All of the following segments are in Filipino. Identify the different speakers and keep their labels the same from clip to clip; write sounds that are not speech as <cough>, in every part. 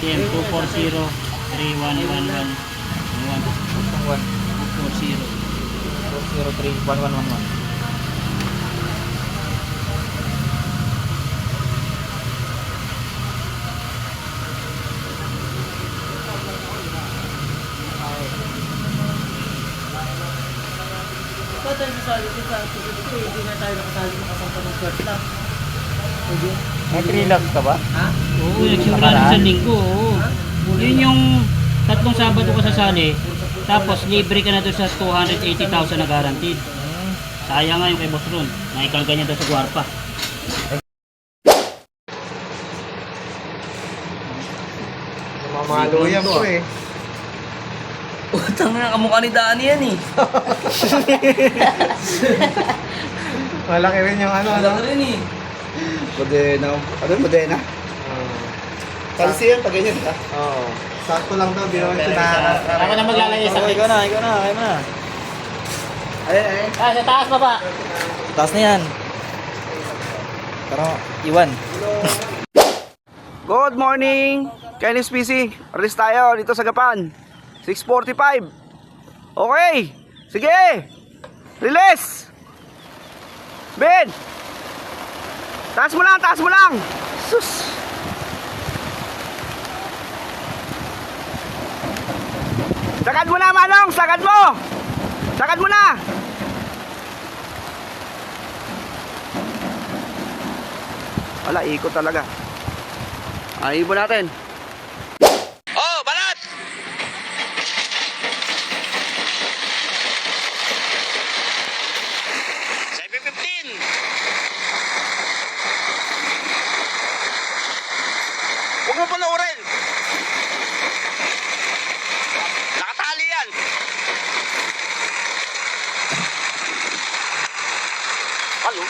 Speaker 1: TM 240-3111. 240.
Speaker 2: 03-1111.
Speaker 3: Ikaw tayo sasali ko sa ko, hindi na tayo nakasali ng first lang. Pwede?
Speaker 2: May 3 logs ka ba?
Speaker 3: Ha?
Speaker 1: Oo, nagsimula rin sa linggo. Oo. Yun yung tatlong Sabado ka sasali. Tapos libre ka na doon sa 280,000 na guaranteed. Sayang nga yung kay Boss Ron. Nakikalga niya daw sa Guarpa.
Speaker 2: Mamalo yan po eh.
Speaker 3: Utang na kamukha ni Dani yan eh. <laughs>
Speaker 2: Malaki rin yung ano, ano?
Speaker 3: Alam rin eh.
Speaker 4: Modena. Ano yung Modena? Kalsi yan, pag ganyan ka.
Speaker 2: Oo. Sakto lang daw, di naman siya.
Speaker 1: Ako na maglalagay sa
Speaker 2: Ikaw na, ikaw na, kaya mo na.
Speaker 4: Ay, ay.
Speaker 1: Ah, sa taas baba.
Speaker 2: Taas na yan. Pero, iwan. <laughs>
Speaker 4: Good morning! Kenny's PC. Release tayo dito sa Gapan. 6.45. Okay. Sige. Release. Ben. Taas mo lang, taas mo lang. Sus. Sagad mo na, Manong. Sagad mo. Sagad mo na. Wala, ikot talaga. Ay, ibon natin. Oh, balat! Seven fifteen. Huwag mo panoorin. Nakatali yan. Halo?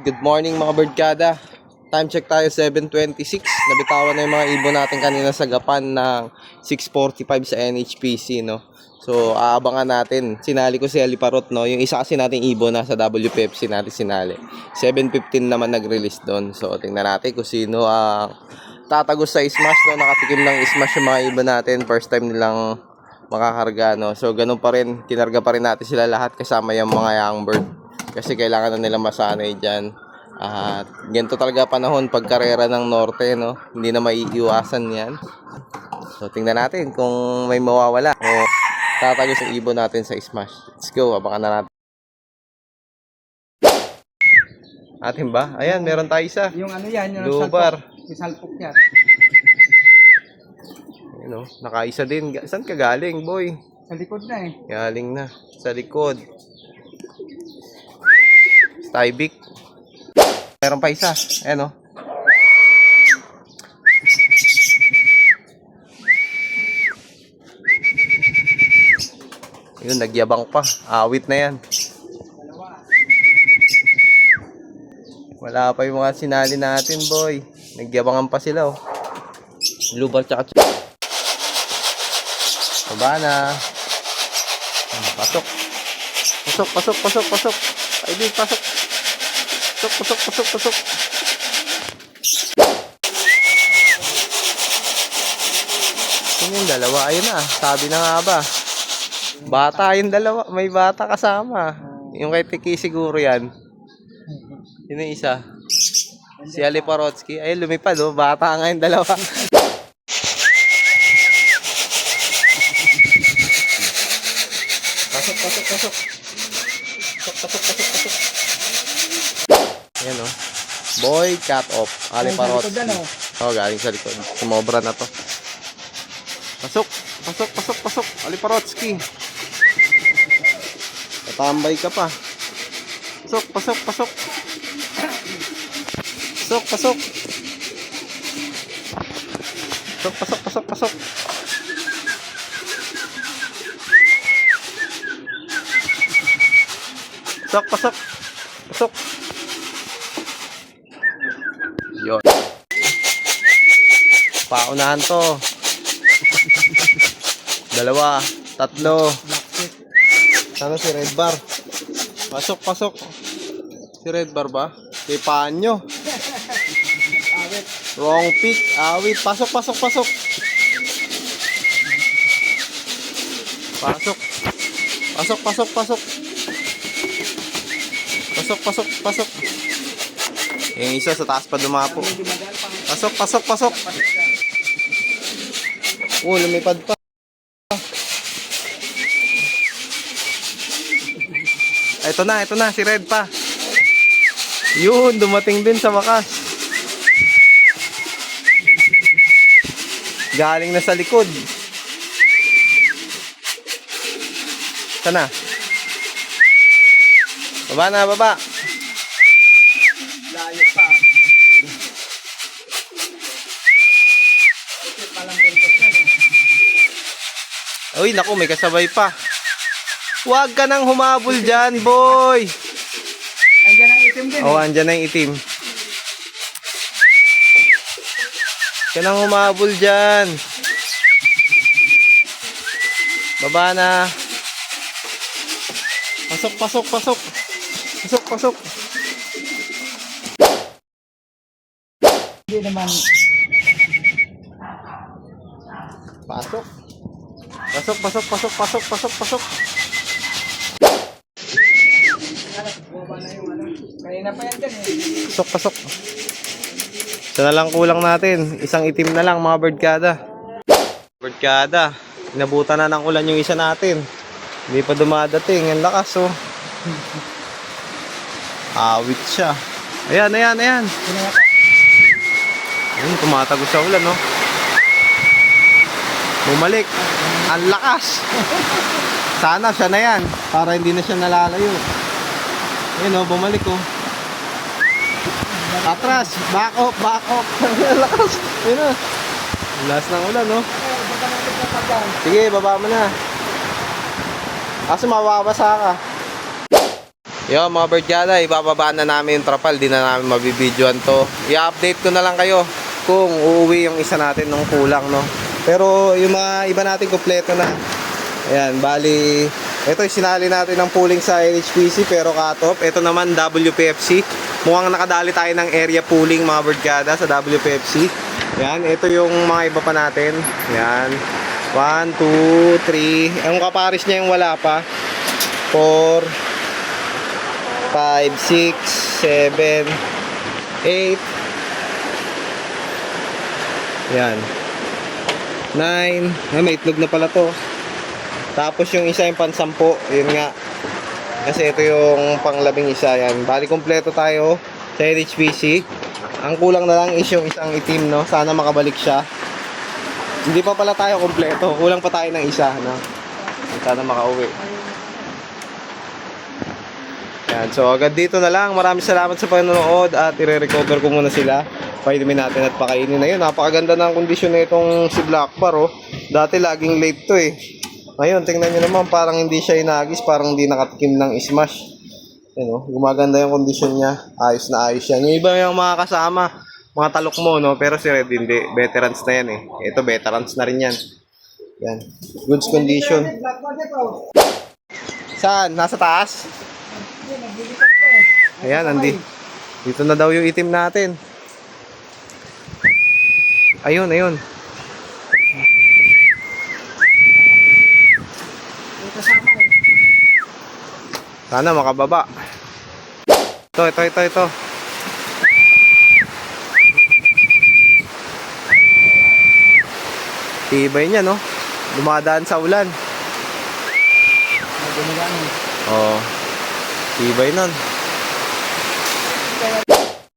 Speaker 5: At good morning mga birdkada. Time check tayo 7.26. Nabitawan na yung mga ibon natin kanina sa gapan ng 6.45 sa NHPC, no? So, aabangan natin. Sinali ko si Ali Parot, no? Yung isa kasi nating ibon na sa WPFC natin sinali. 7.15 naman nag-release doon. So, tingnan natin kung sino ang tatagos sa smash, no? Nakatikim ng smash yung mga ibon natin. First time nilang makakarga, no? So, ganun pa rin. Kinarga pa rin natin sila lahat kasama yung mga young bird kasi kailangan na nila masanay dyan. At ganito talaga panahon pag karera ng norte, no? Hindi na maiiwasan yan. So, tingnan natin kung may mawawala o tatagos ang ibon natin sa smash. Let's go, abangan na natin. Atin ba? Ayan, meron tayo isa.
Speaker 2: Yung ano yan, yung
Speaker 5: Lubar.
Speaker 2: Yung salpok yan.
Speaker 5: Ayun, oh, nakaisa din. Saan ka galing, boy?
Speaker 2: Sa likod na eh.
Speaker 5: Galing na. Sa likod. Stybik. Meron pa isa. Ayan o. Yun, nagyabang pa. Awit na yan. Wala pa yung mga sinali natin, boy. Nagyabangan pa sila, oh. Lubal tsaka Baba na. Hmm, Pasok. Pasok, pasok, pasok, pasok. Ay, di, pasok. Pasok, pasok, pasok, pasok. Yun yung dalawa. Ayun na. Sabi na nga ba. Bata yung dalawa. May bata kasama. Yung kay Tiki siguro yan. Yun yung isa. Si Ali Parotsky. Ayun, lumipad oh. Bata nga yung dalawa. Pasok, pasok, pasok. Pasok, pasok, pasok, pasok. Ayan o. Boy, cut off. Ali Parot. Oh, galing sa likod. Sumobra na to. Pasok, pasok, pasok, pasok. Ali Parotski. Tatambay ka pa. Pasok, pasok, pasok. Pasok, pasok. Pasok, pasok, pasok, pasok. Pasok, pasok. Pasok. Yun. Paunahan to. <laughs> Dalawa. Tatlo. Sana si Red Bar. Pasok, pasok. Si Red Bar ba? Kay Panyo. Wrong pick. Awit. Pasok, pasok, pasok. Pasok. Pasok, pasok, pasok. Pasok, pasok, pasok. Yung isa sa taas pa dumapo. Pasok, pasok, pasok. Oh, lumipad pa. Ito na, ito na, si Red pa. Yun, dumating din sa wakas. Galing na sa likod. Sana. Baba na, baba.
Speaker 2: Layo pa. Buti palang buntot yan eh.
Speaker 5: Uy, naku, may kasabay pa. Huwag ka nang humabol dyan, boy.
Speaker 2: Nandiyan ang itim din
Speaker 5: Oh,
Speaker 2: eh.
Speaker 5: andyan na yung itim. Huwag ka nang humabol dyan. Baba na. Pasok, pasok, pasok. Pasok, pasok.
Speaker 2: Hindi naman.
Speaker 5: Pasok. Pasok, pasok, pasok, pasok, pasok, pasok.
Speaker 2: Eh.
Speaker 5: Pasok, pasok. Isa na lang kulang natin. Isang itim na lang mga birdkada. Birdkada. Inabutan na ng ulan yung isa natin. Hindi pa dumadating. Ang lakas oh. Awit siya. Ayan, ayan, ayan. Ayun, tumatagos sa ulan oh. Bumalik. Ang lakas. Sana siya na yan. Para hindi na siya nalalayo. Ayun oh, bumalik oh. Atras, back up, back up. <laughs> Lakas. Ayun na. Ang lakas ng ulan, no? Sige, baba mo na. Kaso mababasa ka. Yo, mga birdgala, ibababa na namin yung trapal. Di na namin mabibidyoan to. I-update ko na lang kayo kung uuwi yung isa natin ng kulang, no? Pero yung mga iba natin kompleto na. Ayan, bali, ito sinali natin ng pooling sa NHPC pero cut-off. Ito naman WPFC. Mukhang nakadali tayo ng area pooling mga birdgada sa WPFC. Ayan, ito yung mga iba pa natin. Ayan. 1, 2, 3. Ang kaparis niya yung wala pa. 4, 5, 6, 7, 8. Ayan. 9. Ay, may itlog na pala to. Tapos yung isa yung pansampo, yun nga. Kasi ito yung panglabing isa yan. Bali kompleto tayo sa NHPC. Ang kulang na lang is yung isang itim, no? Sana makabalik siya. Hindi pa pala tayo kompleto. Kulang pa tayo ng isa, no? Sana makauwi. Yan. So agad dito na lang. Maraming salamat sa panonood at ire-recover ko muna sila. Painumin natin at pakainin na yun. Napakaganda ng kondisyon na itong si Black Bar, oh. Dati laging late to eh. Ngayon, tingnan nyo naman, parang hindi siya inagis, parang hindi nakatikim ng smash. Yan, oh. Gumaganda yung kondisyon niya. Ayos na ayos yan. Yung iba yung mga kasama, mga talok mo, no? Pero si Red hindi. Veterans na yan eh. Ito, veterans na rin yan. Yan. Goods condition. Saan? Nasa taas? Ayan, andi. Dito na daw yung itim natin. Ayun, ayun. Sana makababa. Ito, ito, ito, ito. Tibay niya, no? Dumadaan sa ulan. Oo. Tibay nun.